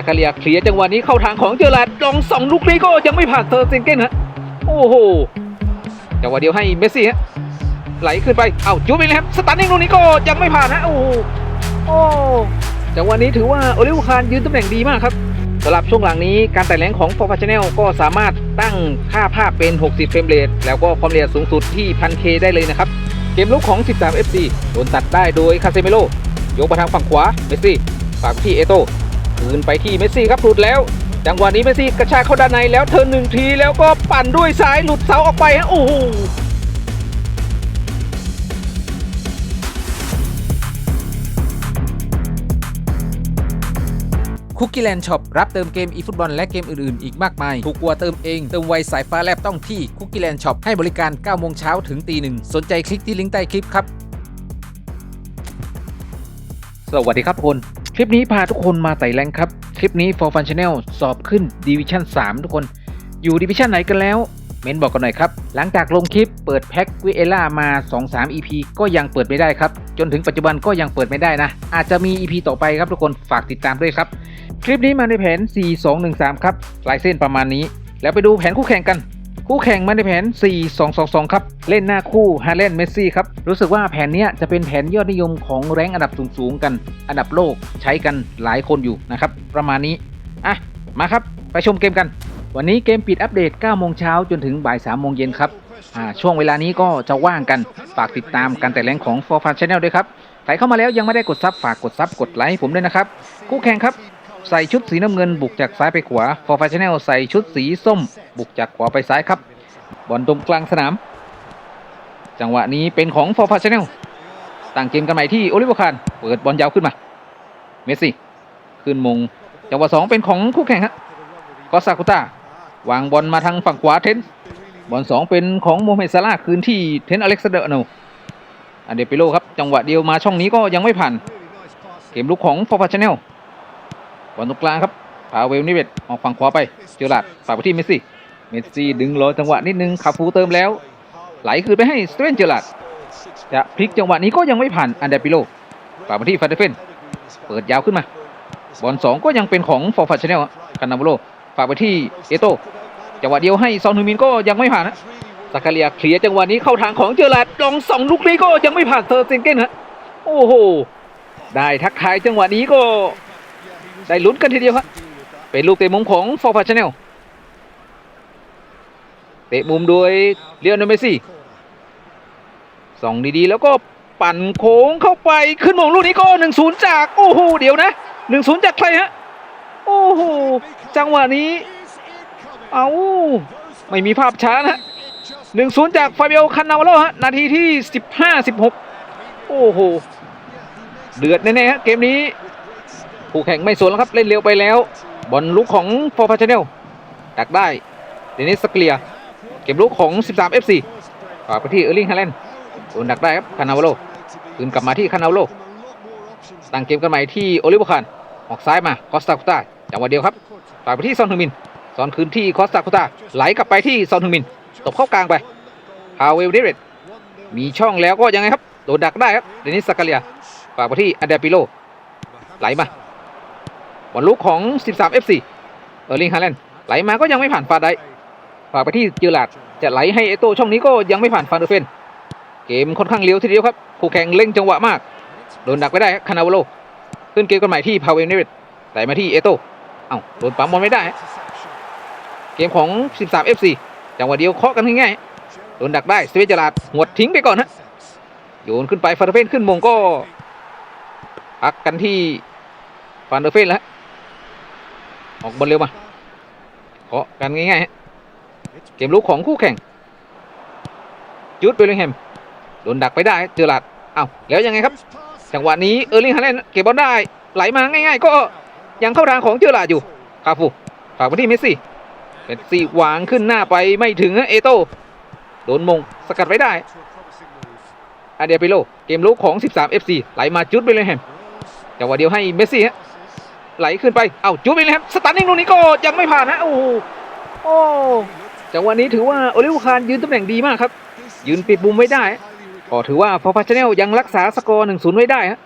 สักาเลียเคลียร์จังหวะนี้เข้าทางของเจอร์ลาดลองสองลูกนี้ก็ยังไม่ผ่านเซอร์เซนเก้นฮะโอ้โหจังหวะเดียวให้เมสซี่ฮะไหลขึ้นไปเอ้าจูบินครับสตันนิ่งลูกนี้ก็ยังไม่ผ่านนะโอ้โหโอ้จังหวะนี้ถือว่าโอลิเวคานยืนตำแหน่งดีมากครับสำหรับช่วงหลังนี้การแต่งแรงของฟอร์ฟาชแนลก็สามารถตั้งค่าภาพเป็น 60 เฟรมเรทแล้วก็ความละเอียดสูงสุดที่ 1000K ได้เลยนะครับ เกมลุกของ 13 FC โดนตัดได้โดยคาเซเมโลยกมาทางฝั่งขวาเมสซี่ฝากไปที่เอโต คืนไปที่เมสซี่ครับหลุดแล้ว จังหวะนี้เมสซี่กระชากเข้าด้านในแล้วเทิร์นหนึ่งทีแล้วก็ปั่นด้วยซ้ายหลุดเสาออกไปฮะโอ้โหคุกกี้แลนด์ช็อปรับเติมเกมอีฟุตบอลและเกมอื่น ๆ อีกมากมาย ถูกกว่าเติมเอง เติมไวสายฟ้าแลบต้องที่คุกกี้แลนด์ช็อปให้บริการ 9 โมงเช้าถึงตีหนึ่งสนใจคลิกที่ลิงก์ใต้คลิปครับ สวัสดีครับทุกคนค ลิปนี้พาทุกคนมาไต่แรงครับ คลิปนี้ For Fun Channel สอบขึ้น Division 3 ทุกคน อยู่ Division ไหนกันแล้ว เมนบอกกันหน่อยครับ หลังจากลงคลิปเปิดแพ็กวิเอล่ามา 2-3 EP ก็ยังเปิดไม่ได้ครับ จนถึงปัจจุบันก็ยังเปิดไม่ได้นะ อาจจะมี EP ต่อไปครับทุกคนฝากติดตามด้วยครับ คลิปนี้มาในแผน 4-2-1-3 ครับลายเส้นประมาณนี้ แล้วไปดูแผนคู่แข่งกัน คู่แข่งมาในแผน 4-2-2-2 ครับ เล่นหน้าคู่ฮาเลนเมสซี่ครับ รู้สึกว่าแผนนี้จะเป็นแผนยอดนิยมของแรงอันดับสูงๆกัน อันดับโลกใช้กันหลายคนอยู่นะครับ ประมาณนี้ อะ มาครับ ไปชมเกมกัน วันนี้เกมปิดอัปเดต 9 โมงเช้าจนถึงบ่าย 3 โมงเย็นครับ อ่า ช่วงเวลานี้ก็จะว่างกัน ฝากติดตามการแต่แรงของ For Fun Channel ด้วยครับ ใครเข้ามาแล้วยังไม่ได้กดซับฝากกดซับกดไลค์ผมด้วยนะครับ คู่แข่งครับ ใส่ชุดสีน้ำเงินบุกจากซ้ายไปขวา For Fun Channel ใส่ชุดสีส้ม บุกจากขวาไปซ้ายครับ บอลตรงกลางสนาม จังหวะนี้เป็นของ For Fun Channel ตั้งเกมกันใหม่ที่โอลิเวอร์คานเปิดบอลยาวขึ้นมา เมสซี่ขึ้นมงจังหวะสองเป็นของคู่แข่งฮะกอซากุต้าวางบอลมาทางฝั่งขวาเทนบอลสองเป็นของโมเมซาลาคืนที่เทนอเล็กซานเดอร์โนอันเดปิโลครับจังหวะเดียวมาช่องนี้ก็ยังไม่ผ่าน เกมลุกของฟอร์ฟาชแนล อลตรงกลางครับพาเวลนิเวตออกฝั่งขวาไป เจอหลาดฝากไปที่เมสซี่ เมสซี่ดึงรอจังหวะนิดนึงคาฟูเติมแล้ว ไหลคืนไปให้สเตเวนเจอร์ลาดจะพลิกจังหวะนี้ก็ยังไม่ผ่านอันเดปิโลฝากไปที่ฟาเดเฟน เปิดยาวขึ้นมา บอลสองก็ยังเป็นของฟอร์ฟาชแนลคานาโบโลฝากไปที่เอโตจังหวะเดียวให้ซอนฮึมินก็ยังไม่ผ่านนะสักกาเลียเคลียร์จังหวะนี้เข้าทางของเจอร์ลาดลองสองลูกนี้ก็ยังไม่ผ่านเซอร์เซนเก้นฮะโอ้โห ได้ทักทายจังหวะนี้ก็ ได้ลุ้นกันทีเดียวครับเป็นลูกเตะมุมของฟอร์ฟาชาแนลเตะมุมโดยเลียนเมซี่ส่องดีๆ แล้วก็ปั่นโค้งเข้าไปขึ้นมงลูกนี้ก็หนึ่งศูนย์จากโอ้โหเดี๋ยวนะหนึ่งศูนย์จากใครฮะโอ้โหจังหวะนี้เอาไม่มีภาพช้านะหนึ่งศูนย์จากฟาเบลคันนาวาโลฮะนาทีที่สิบห้าสิบหกโอ้โหเดือดแน่ๆฮะเกมนี้ ผู้แข่งไม่สนแล้วครับเล่นเร็วไปแล้ว บอลลุกของฟอร์ฟาชแนลดักได้เดนิสสเกลียเกมลุกของ 13 FC ฝากไปที่เออร์ลิงฮาแลนด์โดนดักได้ครับคานาวโลคืนกลับมาที่คานาวโลตั้งเกมกันใหม่ที่โอลิเวอร์คานออกซ้ายมาคอสตาคุตาจังหวะเดียวครับฝากไปที่ซอนฮึงมินซอนคืนที่คอสตาคุตาไหลกลับไปที่ซอนฮึงมินตบเข้ากลางไปฮาวเวลเดเรตมีช่องแล้วก็ยังไงครับโดนดักได้ครับเดนิสสเกลียฝากไปที่อเดปิโลไหลมา บอลลุกของ 13 FC เออร์ลิงฮาแลนด์ไหลมาก็ยังไม่ผ่านฟาได้ฝากไปที่เจอร์ลาดจะไหลให้เอโต้ช่องนี้ก็ยังไม่ผ่านฟานเดอร์เฟน เกมค่อนข้างเลี้ยวทีเดียวครับคู่แข่งเล่งจังหวะมาก โดนดักไปได้ครับคานาวโล ขึ้นเกมกันใหม่ที่พาเวลเนเวตไหลมาที่เอโต้เอ้าโดนปั๊มบอลไม่ได้ เกมของ 13 FC จังหวะเดียวเคาะกันง่ายๆโดนดักได้สเวจลาดหวดทิ้งไปก่อนฮะโยนขึ้นไปฟาเดอร์เฟนขึ้นมงก็พักกันที่ฟานเดอร์เฟนแล้ว ออกบอลเร็วมาเคาะกันง่ายๆฮะเกมลุกของคู่แข่งจูดเบลลิงแฮมโดนดักไปได้เจอหลัดเอ้าแล้วยังไงครับ จังหวะนี้เออร์ลิงฮาแลนเก็บบอลได้ไหลมาง่าย ๆ ก็ยังเข้าทางของเจอหลัดอยู่คาฟูฝากไปที่เมสซี่เมสซี่วางขึ้นหน้าไปไม่ถึงเอโต้โดนมงสกัดไว้ได้อาเดียปิโลเกมลุกของ 13 FC ไหลมาจูดเบลลิงแฮมจังหวะเดียวให้เมสซี่ฮะ ไหลขึ้นไปเอ้าจูบินเลยครับสตันนิ่งลูกนี้ก็ยังไม่ผ่านนะโอ้โหโอ้จังหวะนี้ถือว่าโอลิวอร์คานยืนตำแหน่งดีมากครับ ยืนปิดมุมไว้ได้ก็ถือว่าฟอร์ฟาชแนลยังรักษาสกอร์1-0ไว้ได้ฮะ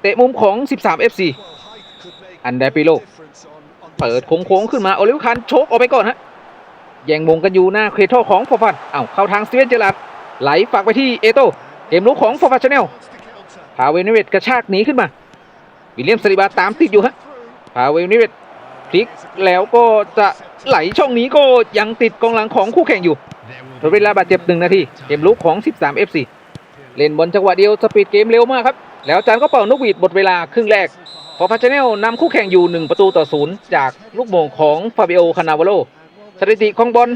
เตะมุมของ 13 FC อันเดปิโลเปิดโค้งๆขึ้นมาโอลิวอร์คันโชกออกไปก่อนฮะแย่งมงกันอยู่หน้าเครโทของฟอร์ฟันเอ้าเข้าทางสตีเวนเจอราร์ดไหลฝากไปที่เอโตเกมลุกของฟอร์ฟันชาแนลพาเวลนิเวตกระชากหนีขึ้นมา วิลเลียมสลิบาตามติดอยู่ฮะพาเวลนิเวตพลิกแล้วก็จะไหลช่องนี้ก็ยังติดกองหลังของคู่แข่งอยู่ทดเวลาบาดเจ็บหนึ่งนาทีเกมลุกของ 13 FC เล่นบอลจังหวะเดียวสปีดเกมเร็วมากครับ แล้วจานก็เป่านกหวีดหมดเวลาครึ่งแรกฟอฟาชแนลนำคู่แข่งอยู่ 1 ประตูต่อศูนย์จากลูกโมงของฟาบิโอ คานาวาโลสถิติของบอล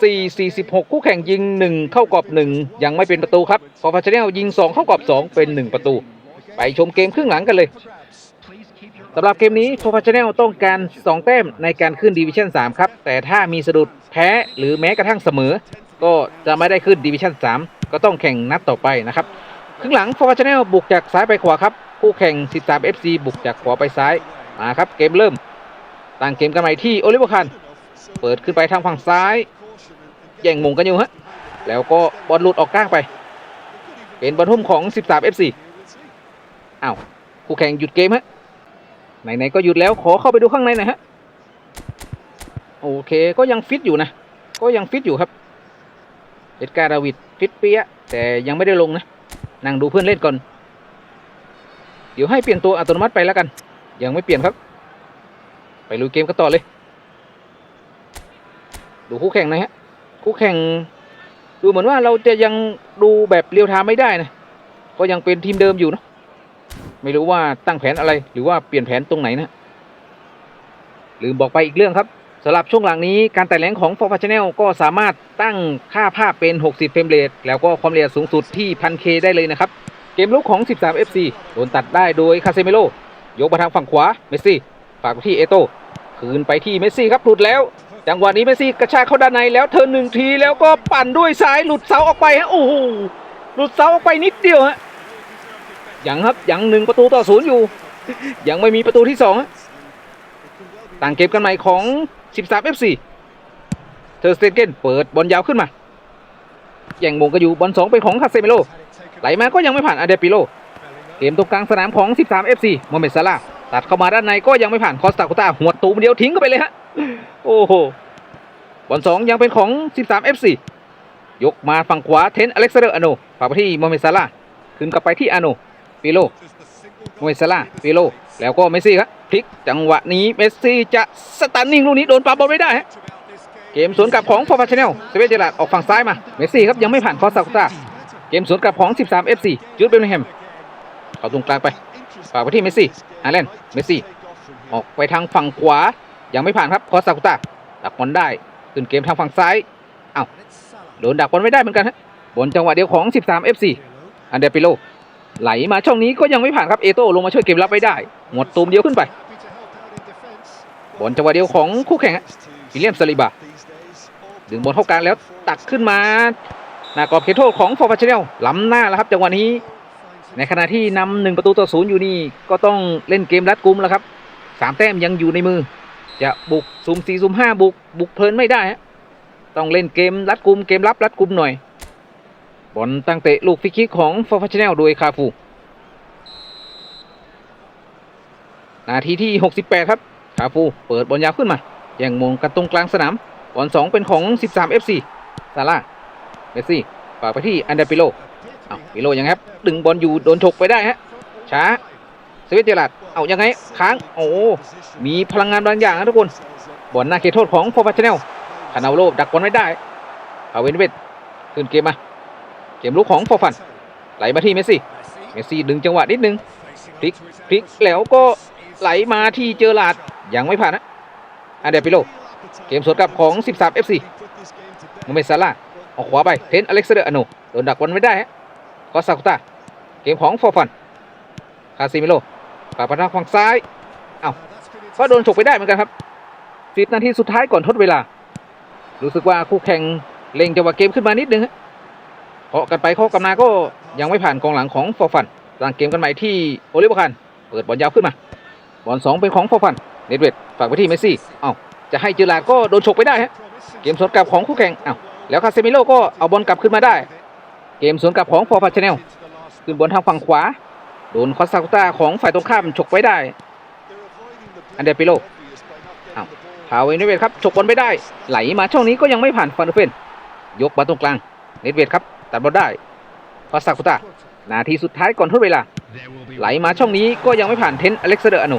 54 46 คู่แข่งยิง 1 เข้ากรอบ 1 ยังไม่เป็นประตูครับฟอฟาชแนลยิง 2 เข้ากรอบ 2 เป็น 1 ประตู ไปชมเกมครึ่งหลังกันเลย สำหรับเกมนี้ฟอร์ฟาชแนลต้องการ 2 แต้มในการขึ้นดิวิชั่น3ครับ แต่ถ้ามีสะดุดแพ้หรือแม้กระทั่งเสมอ ก็จะไม่ได้ขึ้นดิวิชั่น3 ก็ต้องแข่งนัดต่อไปนะครับครึ่งหลังฟอร์ฟาชแนลบุกจากซ้ายไปขวาครับ คู่แข่ง 13 FC บุกจากขวาไปซ้ายมาครับเกมเริ่มตั้งเกมกันใหม่ที่โอลิเวอร์คันเปิดขึ้นไปทางฝั่งซ้ายแย่งมุงกันอยู่ฮะแล้วก็บอลหลุดออกกลางไป เป็นบอลทุ่มของ 13 FC อ้าวคู่แข่งหยุดเกมฮะ ไหนๆก็หยุดแล้วขอเข้าไปดูข้างในหน่อยฮะโอเคก็ยังฟิตอยู่นะ ก็ยังฟิตอยู่ครับเอ็ดการ์ดาวิดฟิตเปียแต่ยังไม่ได้ลงนะนั่งดูเพื่อนเล่นก่อน เดี๋ยวให้เปลี่ยนตัวอัตโนมัติไปแล้วกัน ยังไม่เปลี่ยนครับ ไปลุยเกมกันต่อเลย ดูคู่แข่งหนะฮะคู่แข่งดูเหมือนว่าเราจะยังดูแบบเรียวไทม์ไม่ได้นะก็ยังเป็นทีมเดิมอยู่เนอะ ไม่รู้ว่าตั้งแผนอะไร หรือว่าเปลี่ยนแผนตรงไหนนะลืมบอกไปอีกเรื่องครับสำหรับช่วงหลังนี้การแต่งแหลงของ f o r f a Channel ก็สามารถตั้งค่าภาพเป็น 60 เฟรมเรทแล้วก็ความละเอียดสูงสุดที่ 1000K ได้เลยนะครับ เกมลุกของ 13 FC โดนตัดได้โดยคาเซเมโลยกมาทางฝั่งขวา เมสซี่ ฝากไปที่เอโต้คืนไปที่เมสซี่ครับหลุดแล้ว จังหวะนี้เมสซี่กระชากเข้าด้านในแล้วเทิร์นหนึ่งทีแล้วก็ปั่นด้วยซ้ายหลุดเสาออกไปฮะโอ้โหหลุดเสาออกไปนิดเดียวฮะ ยังครับยังหนึ่งประตูต่อศูนย์อยู่ ยังไม่มีประตูที่สองต่างเกมกันใหม่ของ 13 FC เทอร์สเตเกนเปิดบอลยาวขึ้นมาแย่งมงกันอยู่บอลสองเป็นของคาเซเมโลไหลมาก็ยังไม่ผ่านอาเดปิโลเกมตรงกลางสนามของ 13 FC โมเมดซาลาตัดเข้ามาด้านในก็ยังไม่ผ่านคอสตาคุตาหัวตูมเดียวทิ้งเข้าไปเลยฮะโอ้โหบอลสองยังเป็นของ 13 FC ยกมาฝั่งขวาเทนอเล็กซานเดอร์อโนฝากไปที่โมเมดซาลาขึ้นกลับไปที่อโน ปิโลมเมดซาลาปิโล แล้วก็เมสซี่ครับพลิกจังหวะนี้เมสซี่จะสตันนิ่งลูกนี้โดนปาบอลไม่ได้ฮะเกมสวนกลับของฟอร์ฟาชแนลเซเว่นเจอราร์ดออกฝั่งซ้ายมาเมสซี่ครับยังไม่ผ่านคอสตาคุตาเกมสวนกลับของ 13 FC จูดเบลลิงแฮมเข้าตรงกลางไปฝากไปที่เมสซี่อาเลนเมสซี่ออกไปทางฝั่งขวายังไม่ผ่านครับคอสตาคุตาดักบอลได้ขึ้นเกมทางฝั่งซ้ายเอ้าโดนดักบอลไม่ได้เหมือนกันฮะบอลจังหวะเดียวของ 13 FC อันเดปิโล ไหลมาช่องนี้ก็ยังไม่ผ่านครับเอโต้ลงมาช่วยเกมรับไม่ได้ หมดตูมเดียวขึ้นไปบอลจังหวะเดียวของคู่แข่งฮะวิลเลียมสลิบาดึงบอลเข้ากลางแล้วตักขึ้นมาหน้ากรอบเขตโทษของฟอร์ฟาชเนลล้ำหน้าแล้วครับจังหวะนี้ ในขณะที่นำหนึ่งประตูต่อศูนย์อยู่นี่ ก็ต้องเล่นเกมรัดกุมแล้วครับสามแต้มยังอยู่ในมือ จะบุกซุ่มสี่ซุ่มห้าบุกบุกเพลินไม่ได้ต้องเล่นเกมรัดกุมเกมรับรัดกุมหน่อย บอลตั้งเตะลูกฟรีคิกของฟอร์ฟาชเนลโดยคาฟู นาทีที่ 68 ครับ คาฟูเปิดบอลยาวขึ้นมาแย่งมงกันตรงกลางสนามบอลสองเป็นของ 13 FC ซาร่าเมสซี่ฝากไปที่อันเดปิโลเอาปิโลยังครับ ดึงบอลอยู่โดนฉกไปได้ฮะช้าสวิตเจอรัดเอายังไงค้างโอ้มีพลังงานบางอย่างนะทุกคนบอลหน้าเขตโทษของฟอร์ฟาชแนลคานาโลดักบอลไม่ได้เอาเวนเวตขึ้นเกมมา กมลุกของฟอร์ฟันไหลมาที่เมสซี่เมสซี่ดึงจังหวะนิดนึงพลิกพลิกแล้วก็ไหลมาที่เจอหลาดยังไม่ผ่านนะอันเดปิโลเกมสวนกลับของ 13 FC โมเมซาลาออกขวาไปเทนอเล็กซานเดอร์อโนโดนดักบอลไม่ได้ฮะก็ซากุตาเกมของฟอร์ฟันคาซิมิโลปาปาทางฝั่งซ้ายเอ้าก็โดนฉกไปได้เหมือนกันครับ10นาทีสุดท้ายก่อนทดเวลา รู้สึกว่าคู่แข่งเล็งจังหวะเกมขึ้นมานิดนึงฮะ เคาะกันไปเคาะกันมาก็ยังไม่ผ่านกองหลังของฟอฟันตั้งเกมกันใหม่ที่โอลิเวอร์คันเปิดบอลยาวขึ้นมาบอลสองเป็นของฟอฟันเนดเวดฝากไปที่เมสซี่เอ้าจะให้เจอราดก็โดนฉกไปได้ฮะเกมสวนกลับของคู่แข่งเอ้าแล้วคาเซมิโลก็เอาบอลกลับขึ้นมาได้ เกมสวนกลับของฟอร์ฟาชแนลขึ้นบนทางฝั่งขวาโดนคอสซากุต้าของฝ่ายตรงข้ามฉกไว้ได้ อันเดปิโลอ้าวพาเวเนเวดครับฉกบอลไม่ได้ ไหลมาช่องนี้ก็ยังไม่ผ่านฟันเดอร์เฟนยกบอลตรงกลางเนตเวดครับ ตัดบอลได้พาสาคุตานาทีสุดท้ายก่อนทดเวลา ไหลมาช่องนี้ก็ยังไม่ผ่านเทนอเล็กซ์เดอร์อนุ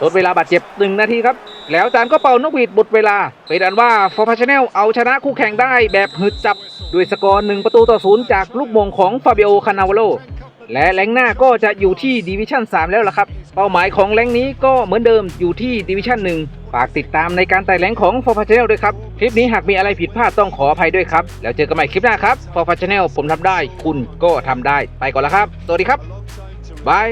ทดเวลาบาดเจ็บหนึ่งนาทีครับ แล้วจานก็เป่านกหวีดบทเวลาเป็นอันว่าฟอร์พาชแนลเอาชนะคู่แข่งได้แบบหึดจับ ด้วยสกอร์หนึ่งประตูต่อศูนย์จากลูกมงของฟาเบโอคานาวโล และแรงหน้าก็จะอยู่ที่ดิวิชั่น3 แล้วล่ะครับ เป้าหมายของแรงนี้ก็เหมือนเดิมอยู่ที่ดิวิชั่น1ฝากติดตามในการไต่แรงของ For p a c h a n n e l ด้วยครับ คลิปนี้หากมีอะไรผิดพลาดต้องขออภัยด้วยครับ แล้วเจอกันใหม่คลิปหน้าครับ For p a c h a n n e l ผมทำได้ คุณก็ทำได้ ไปก่อนแล้วครับ สวัสดีครับบาย